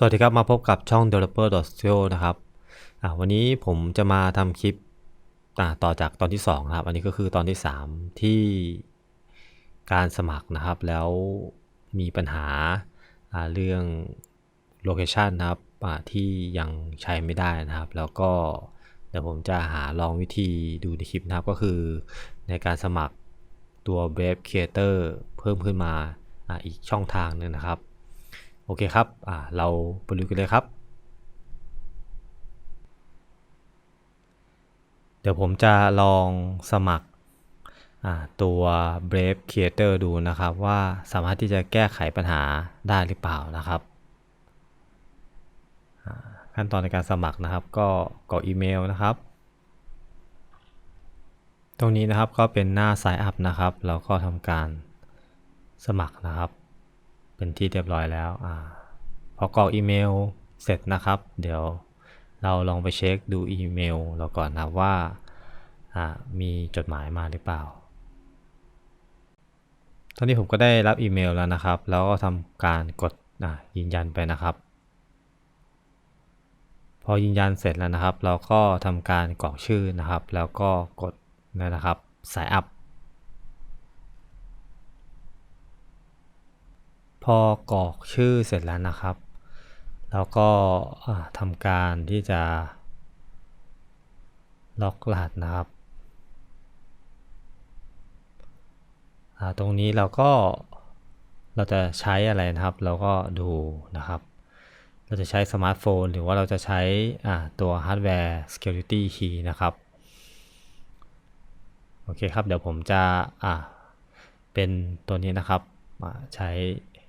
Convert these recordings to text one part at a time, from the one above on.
สวัสดีครับ มาพบกับช่อง developer.studio นะครับวันนี้ผมจะมาทำคลิปต่อจากตอนที่2นะครับ อันนี้ก็คือตอนที่ 3 ที่การสมัครนะครับ แล้วมีปัญหาเรื่อง location นะครับที่ยังใช้ไม่ได้นะครับ แล้วก็เดี๋ยวผมจะหาลองวิธีดูในคลิปนะครับ ก็คือในการสมัครตัว Brave Creator เพิ่มขึ้นมาออีกช่องทางหนึงนะครับ โอเคครับอ่าเราไปลุยกันเลยครับ เดี๋ยวผมจะลองสมัครตัว Brave Creator ดูนะครับ ว่าสามารถที่จะแก้ไขปัญหาได้หรือเปล่านะครับ ขั้นตอนในการสมัครนะครับ ก็กรอกอีเมลนะครับ ตรงนี้นะครับก็เป็นหน้า Sign Up นะครับ เราก็ทำการสมัครนะครับ เป็นที่เรียบร้อยแล้วอาพอกรอกอีเมลเสร็จนะครับ เดี๋ยวเราลองไปเช็คดูอีเมลเราก่อนนะว่ามีจดหมายมาหรือเปล่า ตอนนี้ผมก็ได้รับอีเมลแล้วนะครับ แล้วก็ทำการกดยืนยันไปนะครับ พอยืนยันเสร็จแล้วนะครับ เราก็ทำการกรอกชื่อนะครับ แล้วก็กดนะครับ sign up พ พอกรอกชื่อเสร็จแล้วนะครับ แล้วก็ทำการที่จะ ล็อกรหัสนะครับ ตรงนี้เราก็เราจะใช้อะไรนะครับ เราก็ดูนะครับ เราจะใช้สมาร์ทโฟน หรือว่าเราจะใช้ตัวฮาร์ดแวร์ security key นะครับ โอเคครับ เดี๋ยวผมจะเป็นตัวนี้นะครับอ่าใช้อ่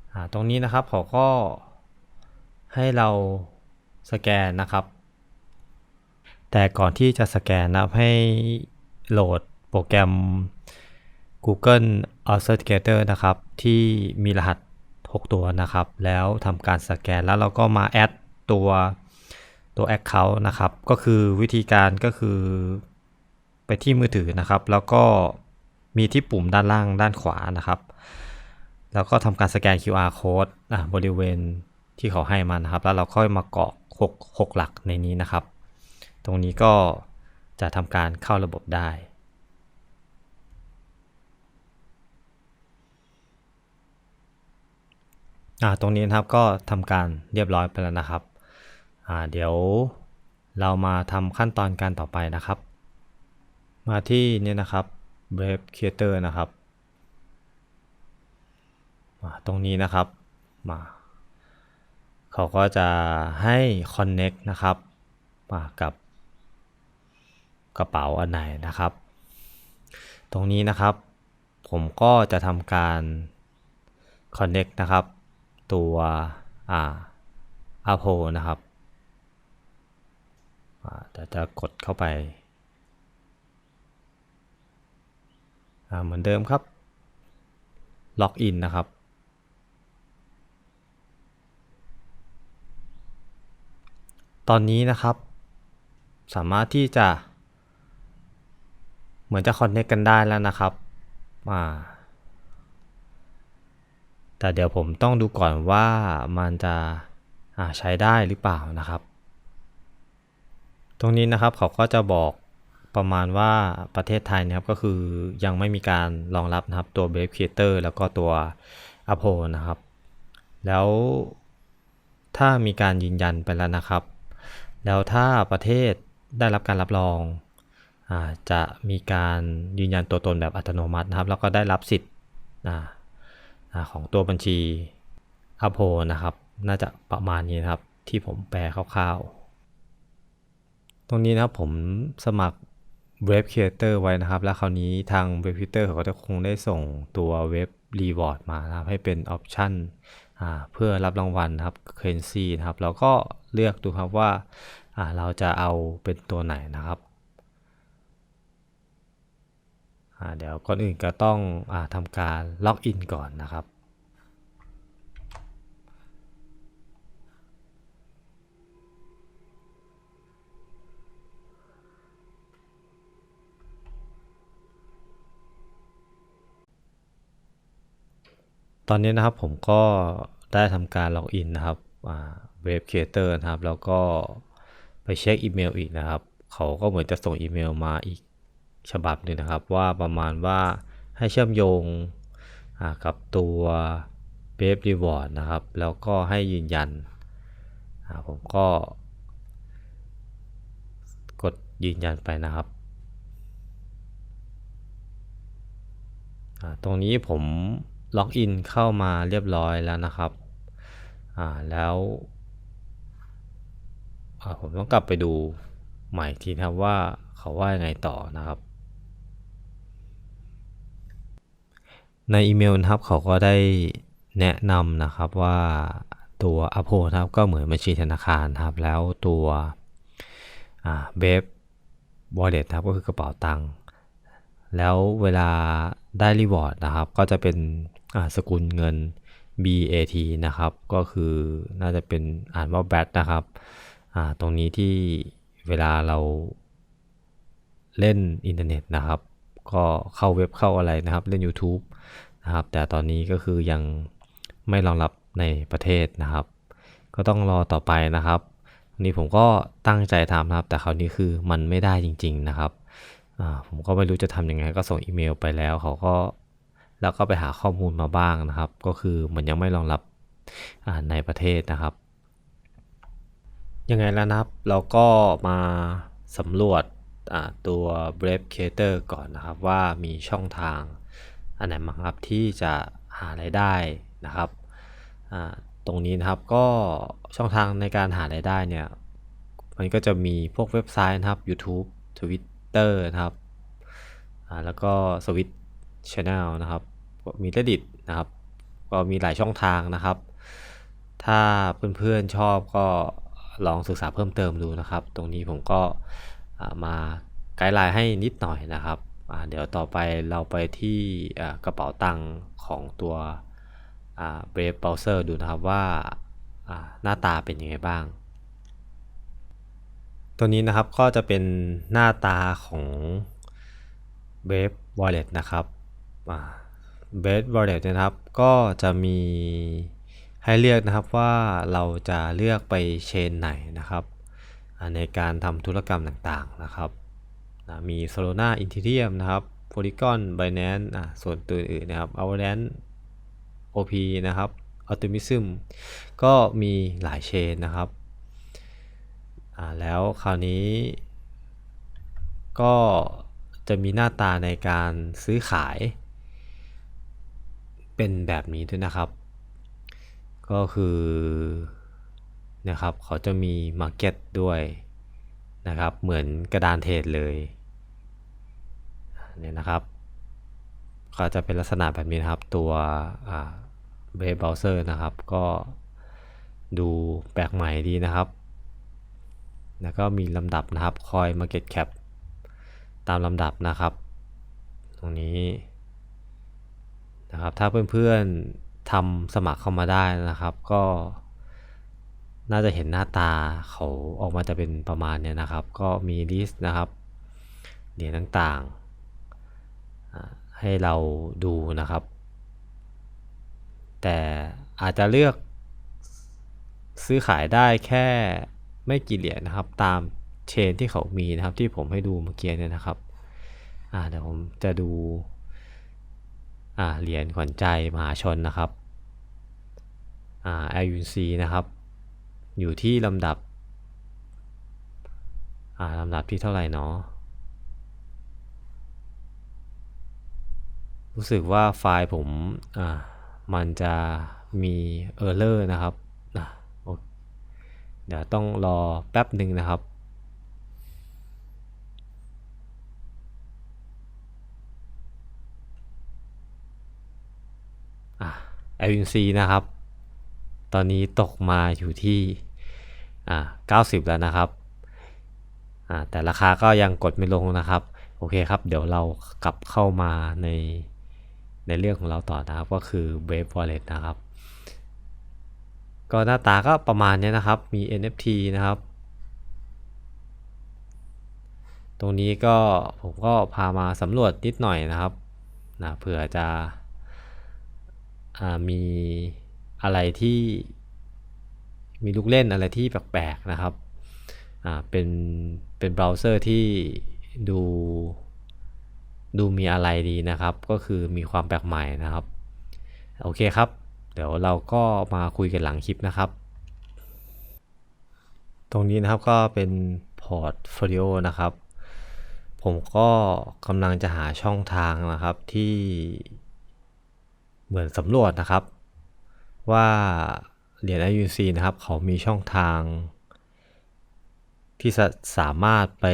า ตรงนี้นะครับเขาก็ให้เราสแกนนะครับ แต่ก่อนที่จะสแกนนะครับให้โหลดโปรแกรม Google Authenticator นะครับ ที่มีรหัส 6 ตัวนะครับ แล้วทำการสแกนแล้วเราก็มาแอดตัวตัว Account นะครับ ก็คือวิธีการก็คือไปที่มือถือนะครับ แล้วก็มีที่ปุ่มด้านล่างด้านขวานะครับ แล้วก็ทำการสแกน QR code อะบริเวณที่เขาให้มานะครับ แล้วเราค่อยมากรอก6 6หลักในนี้นะครับ ตรงนี้ก็จะทำการเข้าระบบได้อ่าตรงนี้นะครับก็ทำการเรียบร้อยไปแล้วนะครับอ่าเดี๋ยวเรามาทำขั้นตอนการต่อไปนะครับ มาที่นี่นะครับ Brave Creator นะครับ มาตรงนี้นะครับมาเขาก็จะให้ Connect นะครับมากับกระเป๋าอันไหนนะครับ ตรงนี้นะครับ ผมก็จะทำการ Connect นะครับ ตัวอ่า a p o นะครับอ่าแต่จะกดเข้าไป เหมือนเดิมครับ ล็อกอินนะครับ ตอนนี้นะครับ สามารถที่จะ เหมือนจะคอนเน c t กันได้แล้วนะครับอ่าแต่เดี๋ยวผมต้องดูก่อนว่ามันจะใช้ได้หรือเปล่านะครับ ตรงนี้นะครับเขาก็จะบอกประมาณว่าประเทศไทยนะครับก็คือยังไม่มีการรองรับนะครับตัว Brave Creator แล้วก็ตัว a p o นะครับ แล้วถ้ามีการยืนยันไปแล้วนะครับ แล้วถ้าประเทศได้รับการรับรองอจะมีการยืนยันตัวตนแบบอัตโนมัตินะครับ แล้วก็ได้รับสิทธิ์ของตัวบัญชี a p o นะครับ น่าจะประมาณนี้นะครับที่ผมแปลคร่าวๆ ตรงนี้นะครับผมสมัคร Web Creator ไว้นะครับ แล้วคราวนี้ทาง Web Creator เขาก็จะคงได้ส่งตัวเว็บ Reward มานะครับให้เป็นออปชันอ่า เพื่อรับรางวัลครับ Currency นะครับ เราก็เลือกดูครับว่าเราจะเอาเป็นตัวไหนนะครับเดี๋ยวก่อนอื่นก็ต้องอทำการล็อกอินก่อนนะครับ ตอนนี้นะครับผมก็ได้ทำการล็อกอินนะครับเว็บครีเอเตอร์นะครับ แล้วก็ไปเช็คอีเมลอีกนะครับ เขาก็เหมือนจะส่งอีเมลมาอีกฉบับหนึ่งนะครับ ว่าประมาณว่าให้เชื่อมโยงกับตัวเบฟรีวอร์ดนะครับ แล้วก็ให้ยืนยัน ผมก็ กดยืนยันไปนะครับ ตรงนี้ผม ล็อกอินเข้ามาเรียบร้อยแล้วนะครับอ่าแล้วอ่าผมต้องกลับไปดูใหม่อีกทีนะครับว่าเขาว่ายังไงต่อนะครับ ในอีเมลนะครับเขาก็ได้แนะนำนะครับว่าตัว u p h o นะครับก็เหมือนบัญชีธนาคารนะครับแล้วตัวเบฟวอลเล็ตครับก็คือกระเป๋าตังค์แล้วเวลา ได้รีวอร์ดนะครับ ก็จะเป็นสกุลเงิน BAT นะครับ ก็คือน่าจะเป็นอ่านว่า BAT นะครับตรงนี้ที่เวลาเราเล่นอินเทอร์เน็ตนะครับ ก็เข้าเว็บเข้าอะไรนะครับ เล่น YouTube นะครับ แต่ตอนนี้ก็คือยังไม่รองรับในประเทศนะครับ ก็ต้องรอต่อไปนะครับนนี้ผมก็ตั้งใจทำนะครับ แต่คราวนี้คือมันไม่ได้จริง ๆนะครับ ผมก็ไม่รู้จะทำยังไงก็ส่งอีเมลไปแล้ว เขาก็แล้วก็ไปหาข้อมูลมาบ้างนะครับ ก็คือมันยังไม่รองรับในประเทศนะครับ ยังไงแล้วนะครับ เราก็มาสำรวจตัว Brave Creator ก่อนนะครับ ว่ามีช่องทางอันไหนบ้างครับที่จะหารายได้นะครับตรงนี้นะครับก็ช่องทางในการหารายได้เนี่ย มันก็จะมีพวกเว็บไซต์นะครับ YouTube Twitter นะครับแล้วก็ Switch Channel นะครับมี Reddit นะครับ ก็มีหลายช่องทางนะครับ ถ้าเพื่อนๆชอบก็ลองศึกษาเพิ่มเติมดูนะครับ ตรงนี้ผมก็มาไกด์ไลน์ให้นิดหน่อยนะครับ เดี๋ยวต่อไปเราไปที่กระเป๋าตังค์ของตัวอ่า Brave Browser ดูนะครับว่าหน้าตาเป็นยังไงบ้าง ตัวนี้นะครับก็จะเป็นหน้าตาของ Brave Wallet นะครับอ่า Brave Wallet นะครับ ก็จะมีให้เลือกนะครับว่าเราจะเลือกไปเชนไหนนะครับในการทำธุรกรรมต่างๆนะครับอ่ามี Solana Ethereum นะครับ Polygon Binance อ่าส่วนตัวอื่นนะครับ Avalanche OP นะครับ Optimism ก็มีหลายเชนนะครับ แล้วคราวนี้ ก็จะมีหน้าตาในการซื้อขาย เป็นแบบนี้ด้วยนะครับ ก็คือนะครับเขาจะมี Market ด้วยนะครับเหมือนกระดานเทรดเลยเนี่ยนะครับก็จะเป็นลักษณะแบบนี้นะครับตัวเบรเบราว์เซอร์นะครับ ก็ดูแปลกใหม่ดีนะครับ แล้วก็มีลำดับนะครับคอย Market Cap ตามลำดับนะครับ ตรงนี้นะครับ ถ้าเพื่อนๆทำสมัครเข้ามาได้นะครับ ก็น่าจะเห็นหน้าตาเขาออกมาจะเป็นประมาณเนี้ยนะครับ ก็มีลิสต์นะครับเหรียญต่างๆ ให้เราดูนะครับ แต่อาจจะเลือกซื้อขายได้แค่ ไม่กี่เหรียญนะครับ ตามเชนที่เขามีนะครับ ที่ผมให้ดูเมื่อกี้เนี่ยนะครับอ่าเดี๋ยวผมจะดูอ่าเหรียญขวัญใจมหาชนนะครับอ่า LUNC นะครับ อยู่ที่ลำดับอ่าลำดับที่เท่าไหร่เนาะรู้สึกว่าไฟล์ผมอ่ามันจะมีเออร์เลอร์นะครับ เดี๋ยวต้องรอแป๊บหนึ่งนะครับ LUNC นะครับ ตอนนี้ตกมาอยู่ที่อ่า90 แล้วนะครับอ่าแต่ราคาก็ยังกดไม่ลงนะครับ โอเคครับ เดี๋ยวเรากลับเข้ามาในในเรื่องของเราต่อนะครับ ก็คือ Wave Wallet นะครับ ก็หน้าตาก็ประมาณนี้นะครับ มี NFT นะครับ ตรงนี้ก็ผมก็พามาสำรวจนิดหน่อยนะครับนะเผื่อจะอมีอะไรที่มีลูกเล่นอะไรที่แปลกๆนะครับเป็นเป็นเบราว์เซอร์ที่ดูดูมีอะไรดีนะครับ ก็คือมีความแปลกใหม่นะครับ โอเคครับ เดี๋ยวเราก็มาคุยกันหลังคลิปนะครับ ตรงนี้นะครับก็เป็นพอร์ตโฟลิโอนะครับ ผมก็กำลังจะหาช่องทางนะครับที่เหมือนสำรวจนะครับ ว่าเหรียญ IUC นะครับ เขามีช่องทาง ที่จะสามารถไป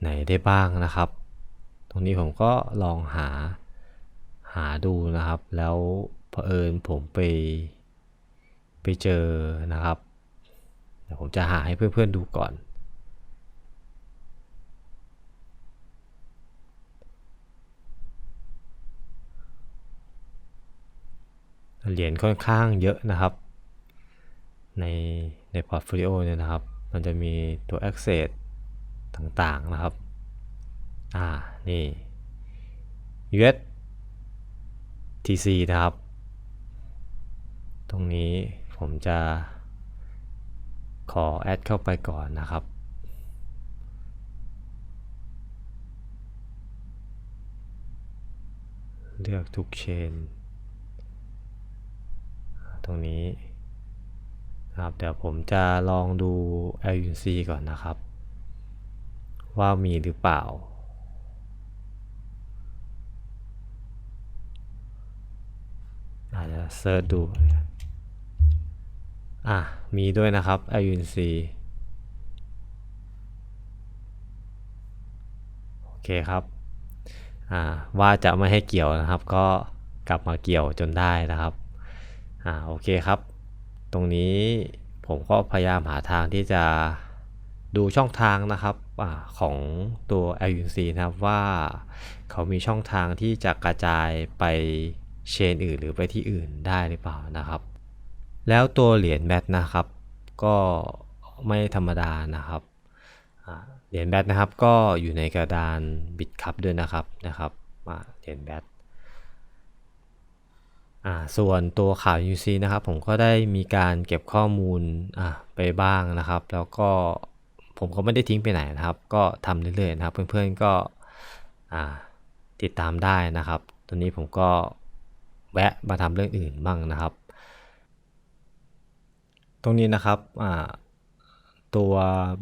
ไหนได้บ้างนะครับ ตรงนี้ผมก็ลองหาหาดูนะครับแล้ว ผอิญผมไปไปเจอนะครับเดี๋ยวผมจะหาให้เพื่อนๆดูก่อน เหรียญค่อนข้างเยอะนะครับ ในในพอร์ตโฟลิโอเนี่ยนะครับ มันจะมีตัว Access ต่างๆนะครับ อ่า นี่ US TC นะครับ ตรงนี้ผมจะขอแอดเข้าไปก่อนนะครับ เลือกทุกเชน ตรงนี้นะครับเดี๋ยวผมจะลองดู LUC ก่อนนะครับ ว่ามีหรือเปล่า อาจจะเซิร์ชดู อะ มีด้วยนะครับ LUNC โอเคครับ อ่า ว่าจะไม่ให้เกี่ยวนะครับ ก็กลับมาเกี่ยวจนได้นะครับ อ่า โอเคครับ ตรงนี้ผมก็พยายามหาทางที่จะดูช่องทางนะครับอของตัว l u c นะครับว่าเขามีช่องทางที่จะกระจายไป เชนอื่นหรือไปที่อื่นได้หรือเปล่านะครับ แล้วตัวเหรียญแบตนะครับ ก็ไม่ธรรมดานะครับเหรียญแบตนะครับก็อยู่ในกระดานบิตคัพด้วยนะครับนะครับเหรียญแบตส่วนตัวข่าว UC นะครับ ผมก็ได้มีการเก็บข้อมูลไปบ้างนะครับ แล้วก็ผมก็ไม่ได้ทิ้งไปไหนนะครับ ก็ทำเรื่อยๆนะครับ เพื่อนๆก็อ่าติดตามได้นะครับ ตอนนี้ผมก็ แวะมาทำเรื่องอื่นบ้างนะครับ ตรงนี้นะครับตัว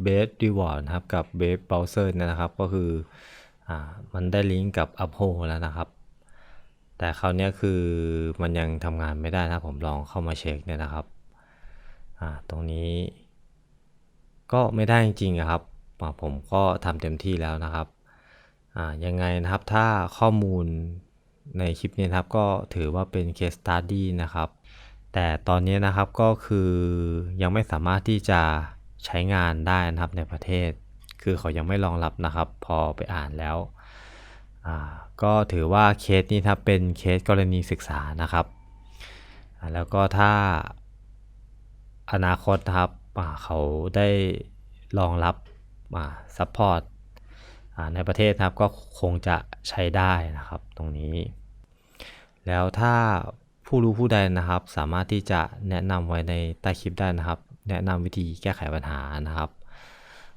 Base Reward นะครับกับ Base Browser นยนะครับก็คืออมันได้ลิงก์กับ Uphold แล้วนะครับ แต่คราวนี้คือมันยังทำงานไม่ได้นะผมลองเข้ามาเช็คเนี่ยนะครับตรงนี้ก็ไม่ได้จริงๆอะครับผมก็ทำเต็มที่แล้วนะครับยังไงนะครับถ้าข้อมูล ในคลิปนี้นะครับก็ถือว่าเป็น case study นะครับ แต่ตอนนี้นะครับก็คือยังไม่สามารถที่จะใช้งานได้นะครับในประเทศ คือเขายังไม่รองรับนะครับ พอไปอ่านแล้วก็ถือว่าเคสนี้ครับเป็นเคสกรณีศึกษานะครับ แล้วก็ถ้าอนาคตนะครับเขาได้รองรับซัพพอร์ตในประเทศครับก็คงจะ ใช้ได้นะครับ ตรงนี้ แล้วถ้าผู้รู้ผู้ใดนะครับ สามารถที่จะแนะนำไว้ในใต้คลิปได้นะครับ แนะนำวิธีแก้ไขปัญหานะครับ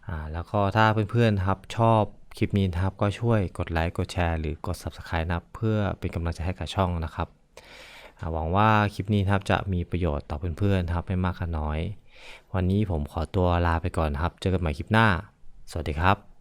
อ่าแล้วก็ถ้าเพื่อนๆครับชอบคลิปนี้นะครับก็ช่วยกดไลค์กดแชร์หรือกด Subscribe นะครับ เพื่อเป็นกำลังใจให้กับช่องนะครับหวังว่าคลิปนี้นะครับจะมีประโยชน์ต่อเพื่อนๆครับไม่มากก็น้อย วันนี้ผมขอตัวลาไปก่อนนครับ เจอกันใหม่คลิปหน้า สวัสดีครับ